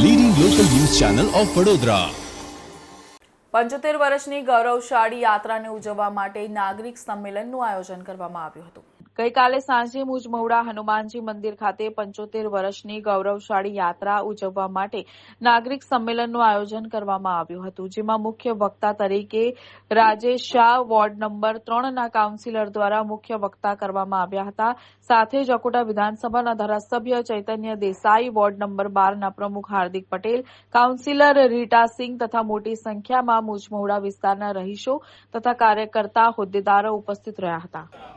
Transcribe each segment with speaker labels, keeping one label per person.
Speaker 1: Leading local news channel of Vadodara
Speaker 2: પંચોતેર વર્ષની ગૌરવશાળી યાત્રાને ઉજવવા માટે નાગરિક સંમેલનનું આયોજન કરવામાં આવ્યું હતું. ગઈકાલે સાંજે મુજમહુડા હનુમાનજી મંદિર ખાતે પંચોતેર વર્ષની ગૌરવશાળી યાત્રા ઉજવવા માટે નાગરિક સંમેલનનું આયોજન કરવામાં આવ્યું હતું, જેમાં મુખ્ય વક્તા તરીકે રાજેશ શાહ, વોર્ડ નંબર ત્રણના કાઉન્સિલર દ્વારા મુખ્ય વક્તા કરવામાં આવ્યા હતા. સાથે જ અકોટા વિધાનસભાના ધારાસભ્ય ચૈતન્ય દેસાઈ, વોર્ડ નંબર બારના પ્રમુખ હાર્દિક પટેલ, કાઉન્સિલર રીટા સિંહ તથા મોટી સંખ્યામાં મુજમહુડા વિસ્તારના રહીશો તથા કાર્યકર્તા હોદ્દેદારો ઉપસ્થિત રહ્યા હતા.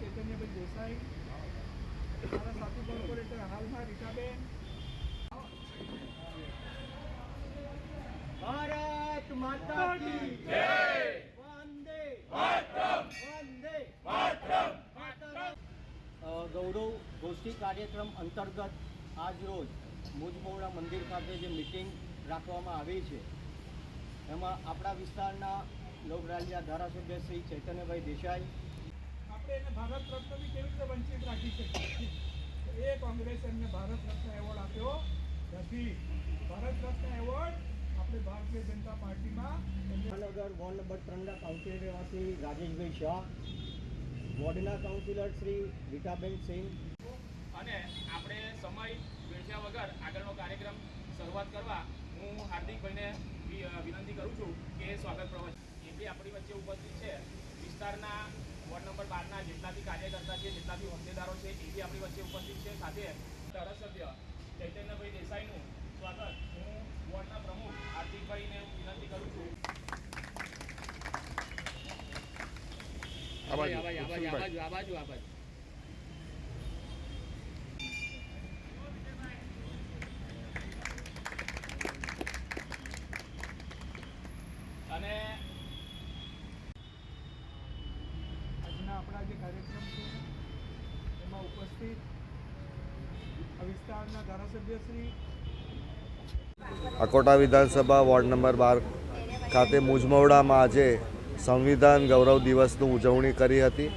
Speaker 3: ચૈતન્યભાઈ દેસાઈ મારા સાથી કોર્પોરેટર હાલમાં રીટાબેન. ભારત માતા કી જય! વંદે. માતરમ! વંદે. માતરમ!
Speaker 4: ગૌરવ ગોષ્ઠી કાર્યક્રમ અંતર્ગત આજ રોજ મુજમોડા મંદિર ખાતે જે મિટિંગ રાખવામાં આવી છે એમાં આપણા વિસ્તારના લોકરાજ્યા ધારાસભ્ય શ્રી ચૈતન્યભાઈ દેસાઈ
Speaker 3: એને ભારત રત્નથી કેવી રીતે વંચિત રાખી શકે એ કોંગ્રેસ એમને ભારત રત્ન એવોર્ડ આપ્યો નથી. ભારત રત્ન એવોર્ડ આપણે ભારતીય જનતા પાર્ટીમાં એમને
Speaker 4: મહાનગર વોર્ડ નંબર ત્રણના કાઉન્સિલર એવા શ્રી રાજેશભાઈ શાહ વોર્ડના કાઉન્સિલર શ્રી રીટાબેન સિંહ.
Speaker 5: અને આપણે સમય વેઠ્યા વગર આગળનો કાર્યક્રમ શરૂઆત કરવા હું હાર્દિકભાઈને વિનંતી કરું છું કે સ્વાગત પ્રવચન. એ બી આપણી વચ્ચે ઉપસ્થિત છે. વિસ્તારના વોર્ડ નંબર બારના જેટલા બી કાર્યકર્તા છે જેટલા બી હોદ્દેદારો છે એ બી આપણી વચ્ચે ઉપસ્થિત છે. સાથે ધારાસભ્ય ચૈતન્યભાઈ દેસાઈનું સ્વાગત. હું વોર્ડના પ્રમુખ હાર્દિકભાઈને વિનંતી કરું છું. આ બાજુ, આ બાજુ, આ બાજુ, આ બાજુ, આ બાજુ. અને
Speaker 3: આજના આપણા જે કાર્યક્રમ છે, એમાં ઉપસ્થિત વિસ્તારના ધારાસભ્યશ્રી
Speaker 6: અકોટા વિધાનસભા વોર્ડ નંબર બાર ખાતે મુજમવડામાં આજે સંવિધાન ગૌરવ દિવસની ઉજવણી કરી હતી,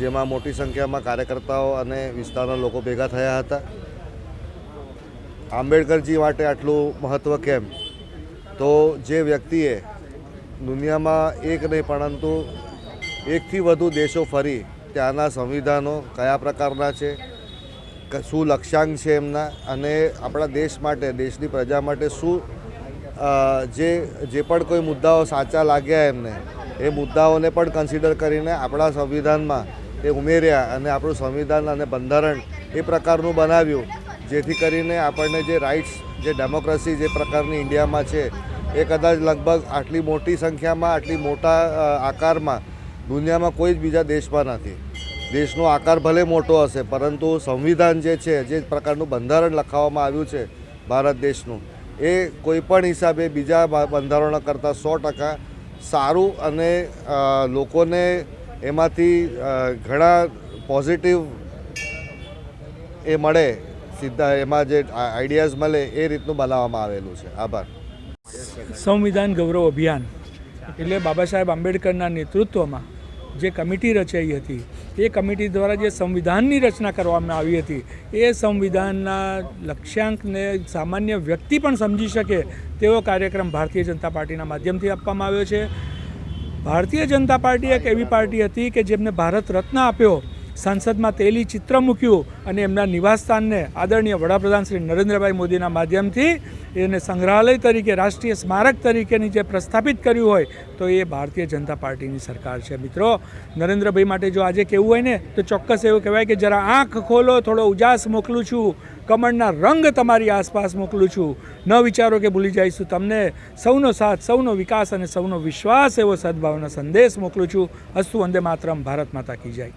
Speaker 6: જેમાં મોટી સંખ્યામાં કાર્યકર્તાઓ અને વિસ્તારના લોકો ભેગા થયા હતા. આંબેડકરજી માટે આટલું મહત્ત્વ કેમ? તો જે વ્યક્તિએ દુનિયામાં એક નહીં, પરંતુ એકથી વધુ દેશો ફરી ત્યાંના સંવિધાનો કયા પ્રકારના છે શું લક્ષ્યાંક છે એમના, અને આપણા દેશ માટે, દેશની પ્રજા માટે શું જે જે પણ કોઈ મુદ્દાઓ સાચા લાગ્યા એમને, એ મુદ્દાઓને પણ કન્સિડર કરીને આપણા સંવિધાનમાં એ ઉમેર્યા અને આપણું સંવિધાન અને બંધારણ એ પ્રકારનું બનાવ્યું. જેથી કરીને આપણને જે રાઇટ્સ જે ડેમોક્રેસી જે પ્રકારની ઇન્ડિયામાં છે, એ કદાચ લગભગ આટલી મોટી સંખ્યામાં, આટલી મોટા આકારમાં દુનિયામાં કોઈ જ બીજા દેશમાં નથી. દેશનો આકાર ભલે મોટો હશે, પરંતુ સંવિધાન જે છે, જે પ્રકારનું બંધારણ લખાવવામાં આવ્યું છે ભારત દેશનું, એ કોઈપણ હિસાબે બીજા બંધારણો કરતાં સો ટકા સારું અને લોકોને એમાંથી ઘણા પોઝિટિવ એ મળે, સીધા એમાં જે આઈડિયાઝ મળે, એ રીતનું બનાવવામાં આવેલું છે. આભાર.
Speaker 3: સંવિધાન ગૌરવ અભિયાન, એટલે બાબા સાહેબ આંબેડકરના નેતૃત્વમાં જે કમિટી રચાઈ હતી, એ કમિટી દ્વારા જે સંવિધાનની રચના કરવામાં આવી હતી, એ સંવિધાનના લક્ષ્યાંકને સામાન્ય વ્યક્તિ પણ સમજી શકે તેવો કાર્યક્રમ ભારતીય જનતા પાર્ટીના માધ્યમથી આપવામાં આવ્યો છે. ભારતીય જનતા પાર્ટી એક એવી પાર્ટી હતી કે જેમને ભારત રત્ન આપ્યો સંસદમાં તેલી ચિત્ર મૂક્યું અને એમના નિવાસસ્થાનને આદરણીય વડાપ્રધાન શ્રી નરેન્દ્રભાઈ મોદીના માધ્યમથી એને સંગ્રહાલય તરીકે, રાષ્ટ્રીય સ્મારક તરીકેની જે પ્રસ્થાપિત કર્યું હોય, તો એ ભારતીય જનતા પાર્ટીની સરકાર છે. મિત્રો, નરેન્દ્રભાઈ માટે જો આજે કહેવું હોય ને, તો ચોક્કસ એવું કહેવાય કે જરા આંખ ખોલો, થોડો ઉજાસ મોકલું છું, કમળના રંગ તમારી આસપાસ મોકલું છું. ન વિચારો કે ભૂલી જઈશું તમને. સૌનો સાથ, સૌનો વિકાસ અને સૌનો વિશ્વાસ એવો સદભાવના સંદેશ મોકલું છું. અસ્તુ વંદે માતરમ, ભારત માતા કી જાય.